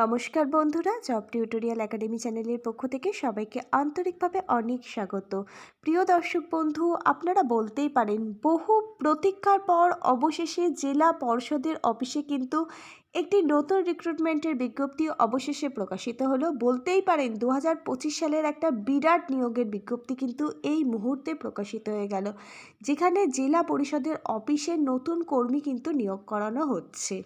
নমস্কার বন্ধুরা, job tutorial academy চ্যানেলের পক্ষ থেকে সবাইকে আন্তরিকভাবে অনেক স্বাগত। প্রিয় দর্শক বন্ধু, আপনারা বলতেই পারেন, বহু প্রতীক্ষার পর অবশেষে জেলা পর্ষদের অফিসে কিন্তু একটি নতুন রিক্রুটমেন্টের বিজ্ঞপ্তি অবশেষে প্রকাশিত হলো। বলতেই পারেন দু হাজার পঁচিশ সালের একটা বিরাট নিয়োগের বিজ্ঞপ্তি কিন্তু এই মুহূর্তে প্রকাশিত হয়ে গেল, যেখানে জেলা পরিষদের অফিসে নতুন কর্মী কিন্তু নিয়োগ করানো হচ্ছে।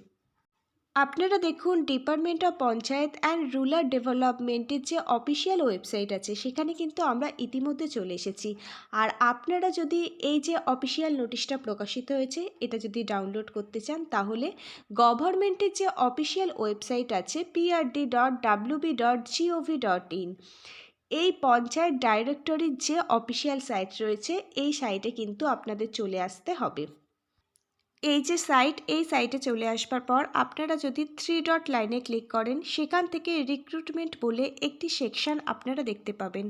আপনারা দেখুন department of panchayat and rural ডেভেলপমেন্টের যে অফিসিয়াল ওয়েবসাইট আছে, সেখানে কিন্তু আমরা ইতিমধ্যে চলে এসেছি। আর আপনারা যদি এই যে অফিসিয়াল নোটিশটা প্রকাশিত হয়েছে, এটা যদি ডাউনলোড করতে চান, তাহলে গভর্নমেন্টের যে অফিসিয়াল ওয়েবসাইট আছে PRD dot WB dot GOV dot in এই পঞ্চায়েত ডাইরেক্টরির যে অফিসিয়াল সাইট রয়েছে, এই সাইটে কিন্তু আপনাদের চলে আসতে হবে। এই যে সাইট এই সাইটে চলে আসবার পর আপনারা যদি থ্রি ডট লাইনে ক্লিক করেন, সেখান থেকে রিক্রুটমেন্ট বলে একটি সেকশন আপনারা দেখতে পাবেন।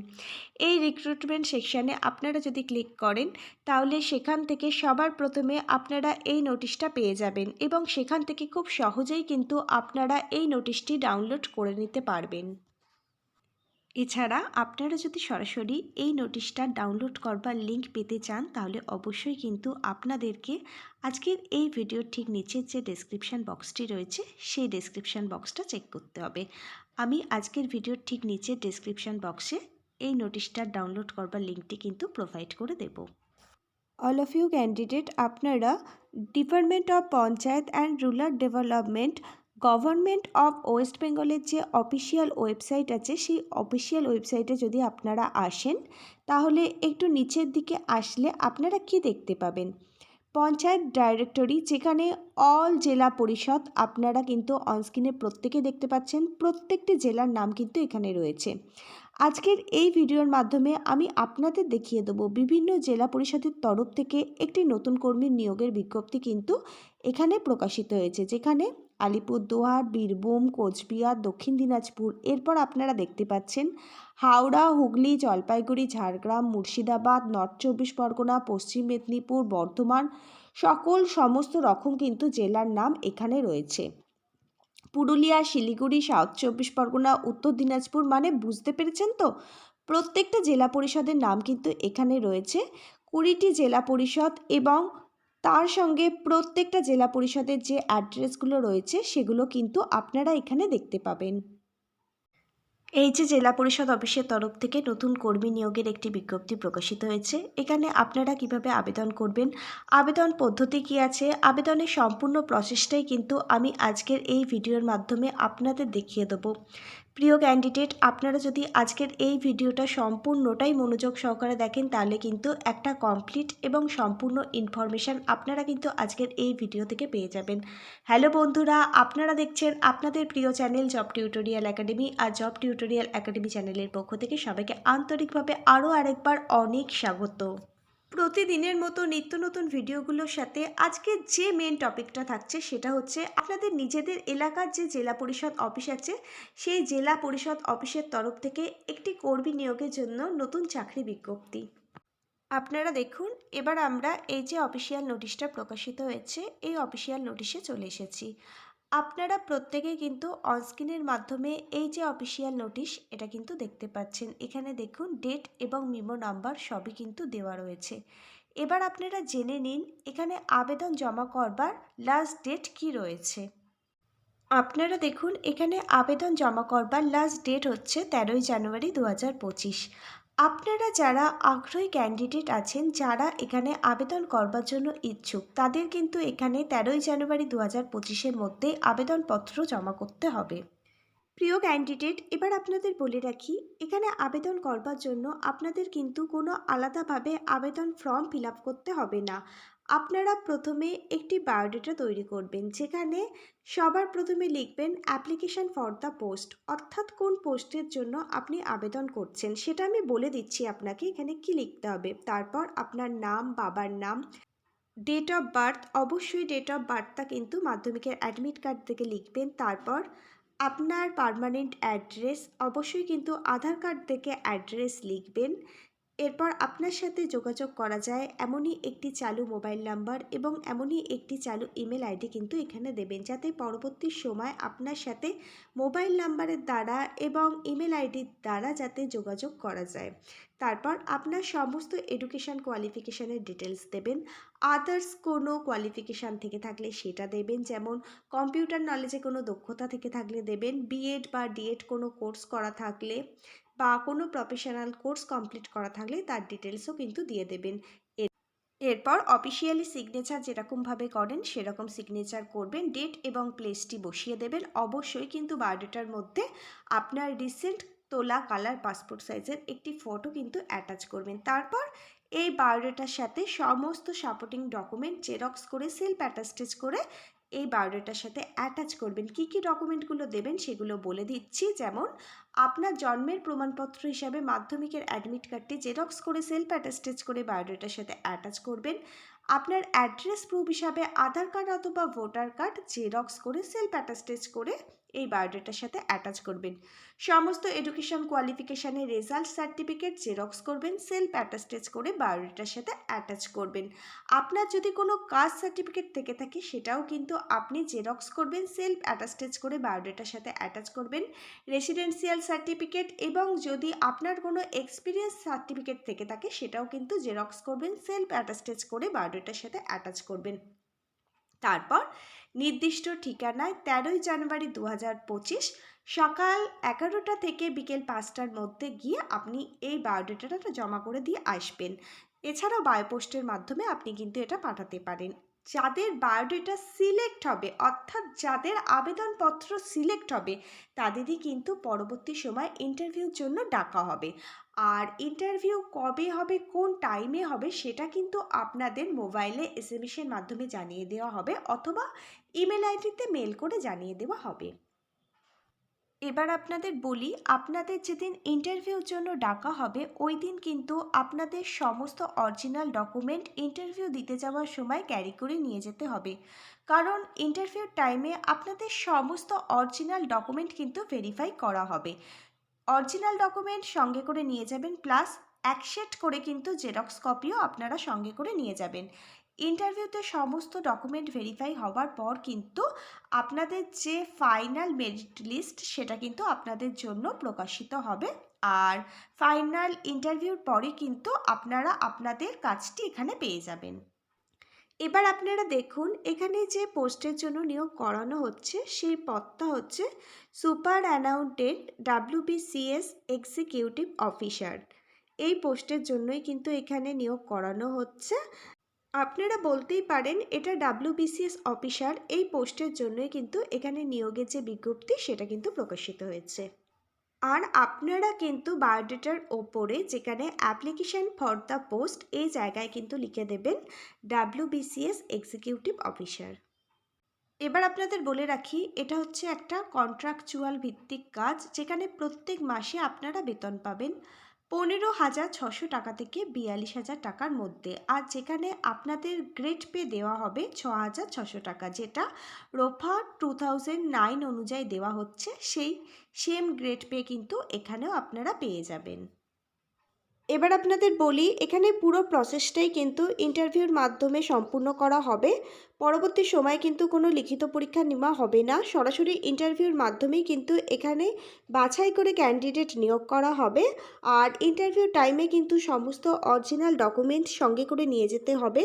এই রিক্রুটমেন্ট সেকশানে আপনারা যদি ক্লিক করেন, তাহলে সেখান থেকে সবার প্রথমে আপনারা এই নোটিশটা পেয়ে যাবেন এবং সেখান থেকে খুব সহজেই কিন্তু আপনারা এই নোটিশটি ডাউনলোড করে নিতে পারবেন। এছাড়া আপনারা যদি সরাসরি এই নোটিশটা ডাউনলোড করবার লিংক পেতে চান, তাহলে অবশ্যই কিন্তু আপনাদেরকে আজকের এই ভিডিওর ঠিক নিচের যে ডেসক্রিপশান বক্সটি রয়েছে, সেই ডেসক্রিপশান বক্সটা চেক করতে হবে। আমি আজকের ভিডিওর ঠিক নিচের ডেসক্রিপশান বক্সে এই নোটিশটা ডাউনলোড করবার লিঙ্কটি কিন্তু প্রোভাইড করে দেব। অল অফ ইউ ক্যান্ডিডেট আপনারা department of panchayat and rural development government of west বেঙ্গলের যে অফিসিয়াল ওয়েবসাইট আছে, সেই অফিসিয়াল ওয়েবসাইটে যদি আপনারা আসেন, তাহলে একটু নিচের দিকে আসলে আপনারা কি দেখতে পাবেন? পঞ্চায়েত ডাইরেক্টরি, যেখানে অল জেলা পরিষদ আপনারা কিন্তু অনস্ক্রিনে প্রত্যেকে দেখতে পাচ্ছেন, প্রত্যেকটি জেলার নাম কিন্তু এখানে রয়েছে। আজকের এই ভিডিওর মাধ্যমে আমি আপনাদের দেখিয়ে দেবো বিভিন্ন জেলা পরিষদের তরফ থেকে একটি নতুন কর্মীর নিয়োগের বিজ্ঞপ্তি কিন্তু এখানে প্রকাশিত হয়েছে, যেখানে আলিপুরদুয়ার, বীরভূম, কোচবিহার, দক্ষিণ দিনাজপুর। এরপর আপনারা দেখতে পাচ্ছেন হাওড়া, হুগলি, জলপাইগুড়ি, ঝাড়গ্রাম, মুর্শিদাবাদ, নর্থ চব্বিশ পরগনা, পশ্চিম মেদিনীপুর, বর্ধমান, সকল সমস্ত রকম কিন্তু জেলার নাম এখানে রয়েছে। পুরুলিয়া, শিলিগুড়ি, সাউথ চব্বিশ পরগনা, উত্তর দিনাজপুর মানে বুঝতে পেরেছেন তো? প্রত্যেকটা জেলা পরিষদের নাম কিন্তু এখানে রয়েছে। কুড়িটি জেলা পরিষদ এবং তার সঙ্গে প্রত্যেকটা জেলা পরিষদের যে অ্যাড্রেসগুলো রয়েছে, সেগুলো কিন্তু আপনারা এখানে দেখতে পাবেন। এই যে জেলা পরিষদ অফিসের তরফ থেকে নতুন কর্মী নিয়োগের একটি বিজ্ঞপ্তি প্রকাশিত হয়েছে, এখানে আপনারা কীভাবে আবেদন করবেন, আবেদন পদ্ধতি কী আছে, আবেদনের সম্পূর্ণ প্রসেসটাই কিন্তু আমি আজকের এই ভিডিওর মাধ্যমে আপনাদের দেখিয়ে দেবো। প্রিয় ক্যান্ডিডেট আপনারা যদি আজকের এই ভিডিওটা সম্পূর্ণটাই মনোযোগ সহকারে দেখেন, তাহলে কিন্তু একটা কমপ্লিট এবং সম্পূর্ণ ইনফরমেশান আপনারা কিন্তু আজকের এই ভিডিও থেকে পেয়ে যাবেন। হ্যালো বন্ধুরা, আপনারা দেখছেন আপনাদের প্রিয় চ্যানেল জব টিউটোরিয়াল একাডেমি আর জব টিউটোরিয়াল একাডেমি চ্যানেলের পক্ষ থেকে সবাইকে আন্তরিকভাবে আরও আরেকবার অনেক স্বাগত। প্রতিদিনের মতো নিত্য নতুন ভিডিওগুলোর সাথে আজকে যে মেন টপিকটা থাকছে সেটা হচ্ছে আপনাদের নিজেদের এলাকার যে জেলা পরিষদ অফিস আছে, সেই জেলা পরিষদ অফিসের তরফ থেকে একটি কর্মী নিয়োগের জন্য নতুন চাকরি বিজ্ঞপ্তি। আপনারা দেখুন, এবার আমরা এই যে অফিসিয়াল নোটিশটা প্রকাশিত হয়েছে, এই অফিসিয়াল নোটিশে চলে এসেছি। আপনারা প্রত্যেকেই কিন্তু অনস্ক্রিনের মাধ্যমে এই যে অফিসিয়াল নোটিশ, এটা কিন্তু দেখতে পাচ্ছেন। এখানে দেখুন, ডেট এবং মিমো নাম্বার সবই কিন্তু দেওয়া রয়েছে। এবার আপনারা জেনে নিন, এখানে আবেদন জমা করবার লাস্ট ডেট কি রয়েছে? আপনারা দেখুন, এখানে আবেদন জমা করবার লাস্ট ডেট হচ্ছে তেরোই জানুয়ারি দু হাজার পঁচিশ। আপনারা যারা আগ্রহী ক্যান্ডিডেট আছেন, যারা এখানে আবেদন করবার জন্য ইচ্ছুক, তাদের কিন্তু এখানে তেরোই জানুয়ারি দু হাজার পঁচিশের মধ্যে আবেদনপত্র জমা করতে হবে। প্রিয় ক্যান্ডিডেট এবার আপনাদের বলে রাখি, এখানে আবেদন করবার জন্য আপনাদের কিন্তু কোনো আলাদাভাবে আবেদন ফর্ম ফিল করতে হবে না। আপনারা প্রথমে একটি বায়োডেটা তৈরি করবেন, যেখানে সবার প্রথমে লিখবেন অ্যাপ্লিকেশান ফর দ্য পোস্ট, অর্থাৎ কোন পোস্টের জন্য আপনি আবেদন করছেন। সেটা আমি বলে দিচ্ছি আপনাকে, এখানে কি লিখতে হবে? তারপর আপনার নাম, বাবার নাম ডেট অফ বার্থ অবশ্যই ডেট অফ বার্থটা কিন্তু মাধ্যমিকের অ্যাডমিট কার্ড থেকে লিখবেন। তারপর আপনার পারমানেন্ট অ্যাড্রেস অবশ্যই কিন্তু আধার কার্ড থেকে অ্যাড্রেস লিখবেন। এরপর আপনার সাথে যোগাযোগ করা যায়। এমনই একটি চালু মোবাইল নাম্বার এবং এমনই একটি চালু ইমেল আইডি কিন্তু এখানে দেবেন। যাতে পরবর্তী সময় আপনার সাথে মোবাইল নাম্বারের দ্বারা এবং ইমেল আইডির দ্বারা যাতে যোগাযোগ করা যায়। তারপর আপনার সমস্ত এডুকেশান কোয়ালিফিকেশানের ডিটেলস দেবেন। আদার্স কোনো কোয়ালিফিকেশান থেকে থাকলে সেটা দেবেন। যেমন কম্পিউটার নলেজে কোনো দক্ষতা থেকে থাকলে দেবেন। বিএড বা ডিএড কোনো কোর্স করা থাকলে বা কোনো প্রফেশনাল কোর্স কমপ্লিট করা থাকলে তার ডিটেলসও কিন্তু দিয়ে দেবেন। এর- এরপর অফিসিয়ালি সিগনেচার যেরকমভাবে করেন, সেরকম সিগনেচার করবেন ডেট এবং প্লেসটি বসিয়ে দেবেন। অবশ্যই কিন্তু বায়োডেটার মধ্যে আপনার রিসেন্ট তোলা কালার পাসপোর্ট সাইজের একটি ফটো কিন্তু অ্যাটাচ করবেন। তারপর এই বায়োডেটার সাথে সমস্ত সাপোর্টিং ডকুমেন্ট জেরক্স করে সেলফ অ্যাটাস্টেজ করে এই বায়োডাটার সাথে অ্যাটাচ করবেন। কি কি ডকুমেন্টগুলো দেবেন সেগুলো বলে দিচ্ছি। যেমন, আপনার জন্মের প্রমাণপত্র হিসাবে মাধ্যমিকের অ্যাডমিট কার্ডটি জেরক্স করে সেলফ অ্যাটাস্টেজ করে বায়োডাটার সাথে অ্যাটাচ করবেন। আপনার অ্যাড্রেস প্রুফ হিসাবে আধার কার্ড অথবা ভোটার কার্ড জেরক্স করে সেলফ অ্যাটাস্টেজ করে এই বায়োডেটার সাথে অ্যাটাচ করবেন। সমস্ত এডুকেশন কোয়ালিফিকেশানের রেজাল্ট সার্টিফিকেট জেরক্স করবেন, সেলফ অ্যাটাস্টেজ করে বায়োডেটার সাথে অ্যাটাচ করবেন। আপনার যদি কোনো কাস্ট সার্টিফিকেট থেকে থাকে, সেটাও কিন্তু আপনি জেরক্স করবেন, সেলফ অ্যাটাস্টেজ করে বায়োডেটার সাথে অ্যাটাচ করবেন। রেসিডেন্সিয়াল সার্টিফিকেট এবং যদি আপনার কোনো এক্সপিরিয়েন্স সার্টিফিকেট থেকে থাকে, সেটাও কিন্তু জেরক্স করবেন, সেলফ অ্যাটাস্টেজ করে বায়োডেটার সাথে অ্যাটাচ করবেন। তারপর নির্দিষ্ট ঠিকানায় তেরোই জানুয়ারি দু পঁচিশ সকাল এগারোটা থেকে বিকেল পাঁচটার মধ্যে গিয়ে আপনি এই বায়োডেটাটা জমা করে দিয়ে আসবেন। এছাড়াও বায়োপোস্টের মাধ্যমে আপনি কিন্তু এটা পাঠাতে পারেন। যাদের বায়োডেটা সিলেক্ট হবে, অর্থাৎ যাদের আবেদনপত্র সিলেক্ট হবে, তাদেরই কিন্তু পরবর্তী সময় ইন্টারভিউর জন্য ডাকা হবে। আর ইন্টারভিউ কবে হবে, কোন টাইমে হবে, সেটা কিন্তু আপনাদের মোবাইলে এস এসের মাধ্যমে জানিয়ে দেওয়া হবে, অথবা ইমেল আইডিতে মেল করে জানিয়ে দেওয়া হবে। এবার আপনাদের বলি, আপনাদের যেদিন ইন্টারভিউর জন্য ডাকা হবে, ওই দিন কিন্তু আপনাদের সমস্ত অরিজিনাল ডকুমেন্ট ইন্টারভিউ দিতে যাওয়ার সময় ক্যারি করে নিয়ে যেতে হবে। কারণ ইন্টারভিউর টাইমে আপনাদের সমস্ত অরিজিনাল ডকুমেন্ট কিন্তু ভেরিফাই করা হবে। অরিজিনাল ডকুমেন্ট সঙ্গে করে নিয়ে যাবেন প্লাস এক সেট করে কিন্তু জেরক্স কপিও আপনারা সঙ্গে করে নিয়ে যাবেন। ইন্টারভিউতে সমস্ত ডকুমেন্ট ভেরিফাই হওয়ার পর কিন্তু আপনাদের যে ফাইনাল মেরিট লিস্ট সেটা কিন্তু আপনাদের জন্য প্রকাশিত হবে। আর ফাইনাল ইন্টারভিউর পরে কিন্তু আপনারা আপনাদের কাজটি এখানে পেয়ে যাবেন। এবার আপনারা দেখুন, এখানে যে পোস্টের জন্য নিয়োগ করানো হচ্ছে, সেই পদটা হচ্ছে সুপার অ্যানাউন্টেন্ট ডাব্লিউবিসিএস এক্সিকিউটিভ অফিসার এই পোস্টের জন্যই কিন্তু এখানে নিয়োগ করানো হচ্ছে। আপনারা বলতেই পারেন এটা ডাব্লিউবিসিএস অফিসার এই পোস্টের জন্যই কিন্তু এখানে নিয়োগের যে বিজ্ঞপ্তি, সেটা কিন্তু প্রকাশিত হয়েছে। আর আপনারা কিন্তু বায়োডেটার ওপরে যেখানে অ্যাপ্লিকেশন ফর দ্য পোস্ট, এই জায়গায় কিন্তু লিখে দেবেন ডাব্লিউবিসিএস এক্সিকিউটিভ অফিসার। এবার আপনাদের বলে রাখি, এটা হচ্ছে একটা কন্ট্রাকচুয়াল ভিত্তিক কাজ, যেখানে প্রত্যেক মাসে আপনারা বেতন পাবেন। পনেরো হাজার ছশো টাকা থেকে বিয়াল্লিশ হাজার টাকার মধ্যে। আর যেখানে আপনাদের গ্রেড পে দেওয়া হবে ছ হাজার ছশো টাকা, যেটা রোফা টু থাউজেন্ড নাইন অনুযায়ী দেওয়া হচ্ছে, সেই সেম গ্রেড পে কিন্তু এখানেও আপনারা পেয়ে যাবেন। এবার আপনাদের বলি, এখানে পুরো প্রসেসটাই কিন্তু ইন্টারভিউর মাধ্যমে সম্পূর্ণ করা হবে। পরবর্তী সময়ে কিন্তু কোনো লিখিত পরীক্ষা নেওয়া হবে না। সরাসরি ইন্টারভিউর মাধ্যমেই কিন্তু এখানে বাছাই করে ক্যান্ডিডেট নিয়োগ করা হবে। আর ইন্টারভিউ টাইমে কিন্তু সমস্ত অরিজিনাল ডকুমেন্ট সঙ্গে করে নিয়ে যেতে হবে।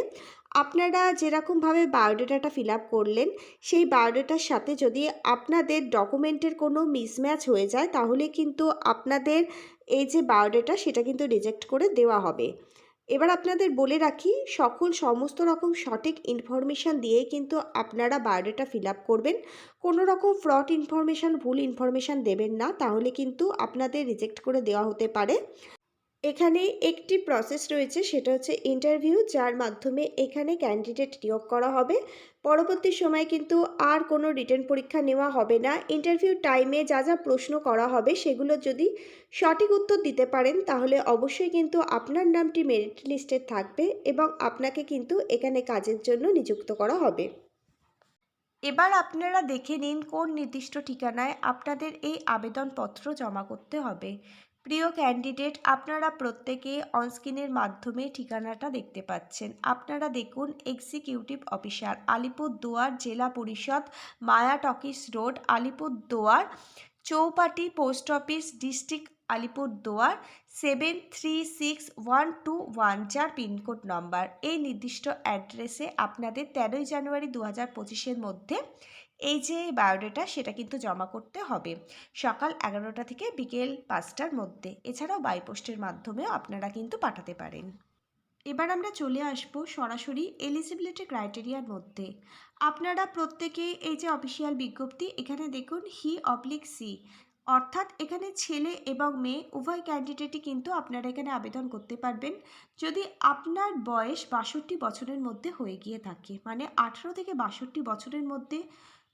আপনারা যেরকমভাবে বায়োডেটাটা ফিল আপ করলেন, সেই বায়োডেটার সাথে যদি আপনাদের ডকুমেন্টের কোনো মিসম্যাচ হয়ে যায়, তাহলে কিন্তু আপনাদের এই যে বায়োডেটা, সেটা কিন্তু রিজেক্ট করে দেওয়া হবে। এবার আপনাদের বলে রাখি, সকল সমস্ত রকম সঠিক ইনফরমেশান দিয়ে কিন্তু আপনারা বায়োডেটা ফিল আপ করবেন। কোনো রকম ফ্রড ইনফরমেশান, ভুল ইনফরমেশান দেবেন না, তাহলে কিন্তু আপনাদের রিজেক্ট করে দেওয়া হতে পারে। এখানে একটি প্রসেস রয়েছে, সেটা হচ্ছে ইন্টারভিউ যার মাধ্যমে এখানে ক্যান্ডিডেট নিয়োগ করা হবে। পরবর্তী সময় কিন্তু আর কোনো রিটার্ন পরীক্ষা নেওয়া হবে না। ইন্টারভিউ টাইমে যা যা প্রশ্ন করা হবে, সেগুলো যদি সঠিক উত্তর দিতে পারেন, তাহলে অবশ্যই কিন্তু আপনার নামটি মেরিট লিস্টে থাকবে এবং আপনাকে কিন্তু এখানে কাজের জন্য নিযুক্ত করা হবে। এবার আপনারা দেখে নিন, কোন নির্দিষ্ট ঠিকানায় আপনাদের এই আবেদনপত্র জমা করতে হবে। প্রিয় ক্যান্ডিডেট আপনারা প্রত্যেকে অনস্ক্রিনের মাধ্যমে ঠিকানাটা দেখতে পাচ্ছেন। আপনারা দেখুন executive officer Alipurduar Zilla Parishad Maya talkies road, Alipurduar, Chowpatty post office district Alipurduar seven three six one two one চার পিনকোড নম্বর। এই নির্দিষ্ট অ্যাড্রেসে আপনাদের তেরোই জানুয়ারি দু হাজার পঁচিশের মধ্যে এই যে বায়োডাটা, সেটা কিন্তু জমা করতে হবে সকাল এগারোটা থেকে বিকেল পাঁচটার মধ্যে। এছাড়াও বাইপোস্টের মাধ্যমেও আপনারা কিন্তু পাঠাতে পারেন। এবার আমরা চলে আসব সরাসরি এলিজিবিলিটি ক্রাইটেরিয়ার মধ্যে। আপনারা প্রত্যেকে এই যে অফিসিয়াল বিজ্ঞপ্তি, এখানে দেখুন হি অবলিক সি অর্থাৎ এখানে ছেলে এবং মেয়ে উভয় ক্যান্ডিডেটই কিন্তু আপনারা এখানে আবেদন করতে পারবেন। যদি আপনার বয়স বাষট্টি বছরের মধ্যে হয়ে গিয়ে থাকে মানে আঠেরো থেকে বাষট্টি বছরের মধ্যে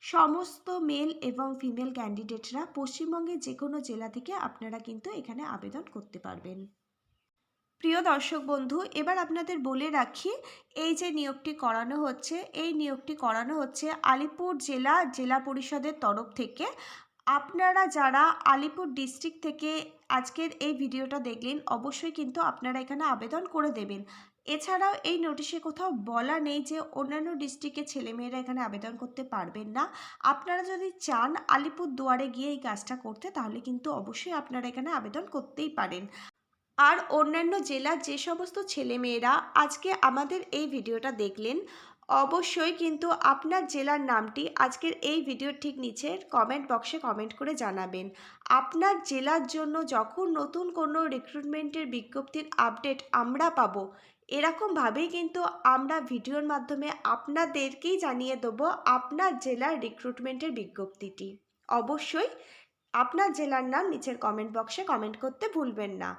সমস্ত মেল এবং ফিমেল ক্যান্ডিডেটরা পশ্চিমবঙ্গের যে কোনো জেলা থেকে আপনারা কিন্তু এখানে আবেদন করতে পারবেন। প্রিয় দর্শক বন্ধু, এবার আপনাদের বলে রাখি, এই যে নিয়োগটি করানো হচ্ছে, এই নিয়োগটি করানো হচ্ছে আলিপুর জেলা জেলা পরিষদের তরফ থেকে। আপনারা যারা আলিপুর ডিস্ট্রিক্ট থেকে আজকের এই ভিডিওটা দেখলেন, অবশ্যই কিন্তু আপনারা এখানে আবেদন করে দেবেন। এছাড়াও এই নোটিশে কোথাও বলা নেই যে অন্যান্য ডিস্ট্রিক্টের ছেলেমেয়েরা এখানে আবেদন করতে পারবেন না। আপনারা যদি চান আলিপুর দুয়ারে গিয়ে এই কাজটা করতে, তাহলে কিন্তু অবশ্যই আপনারা এখানে আবেদন করতেই পারেন। আর অন্যান্য জেলার যে সমস্ত ছেলেমেয়েরা আজকে আমাদের এই ভিডিওটা দেখলেন অবশ্যই কিন্তু আপনার জেলার নামটি আজকের এই ভিডিওর ঠিক নিচের কমেন্ট বক্সে কমেন্ট করে জানাবেন। আপনার জেলার জন্য যখন নতুন কোনো রিক্রুটমেন্টের বিজ্ঞপ্তির আপডেট আমরা পাবো, এরকমভাবেই কিন্তু আমরা ভিডিওর মাধ্যমে আপনাদেরকেই জানিয়ে দেবো আপনার জেলার রিক্রুটমেন্টের বিজ্ঞপ্তিটি। অবশ্যই আপনার জেলার নাম নিচের কমেন্ট বক্সে কমেন্ট করতে ভুলবেন না।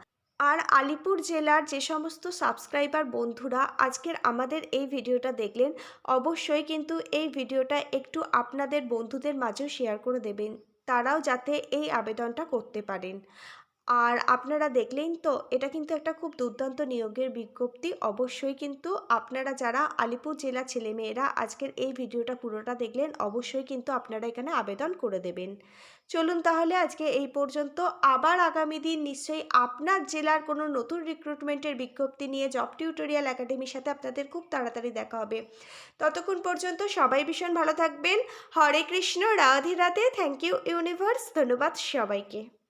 আর আলিপুর জেলার যে সমস্ত সাবস্ক্রাইবার বন্ধুরা আজকের আমাদের এই ভিডিওটা দেখলেন, অবশ্যই কিন্তু এই ভিডিওটা একটু আপনাদের বন্ধুদের মাঝেও শেয়ার করে দেবেন, তারাও যাতে এই আবেদনটা করতে পারেন। আর আপনারা দেখলেন তো, এটা কিন্তু একটা খুব দুর্দান্ত নিয়োগের বিজ্ঞপ্তি। অবশ্যই কিন্তু আপনারা যারা আলিপুর জেলা ছেলেমেয়েরা আজকের এই ভিডিওটা পুরোটা দেখলেন, অবশ্যই কিন্তু আপনারা এখানে আবেদন করে দেবেন। চলুন তাহলে আজকে এই পর্যন্ত। আবার আগামী দিন নিশ্চয়ই আপনার জেলার কোনো নতুন রিক্রুটমেন্টের বিজ্ঞপ্তি নিয়ে জব টিউটোরিয়াল একাডেমির সাথে আপনাদের খুব তাড়াতাড়ি দেখা হবে। ততক্ষণ পর্যন্ত সবাই ভীষণ ভালো থাকবেন। Hare Krishna, Radhe Radhe. Thank you universe ধন্যবাদ সবাইকে।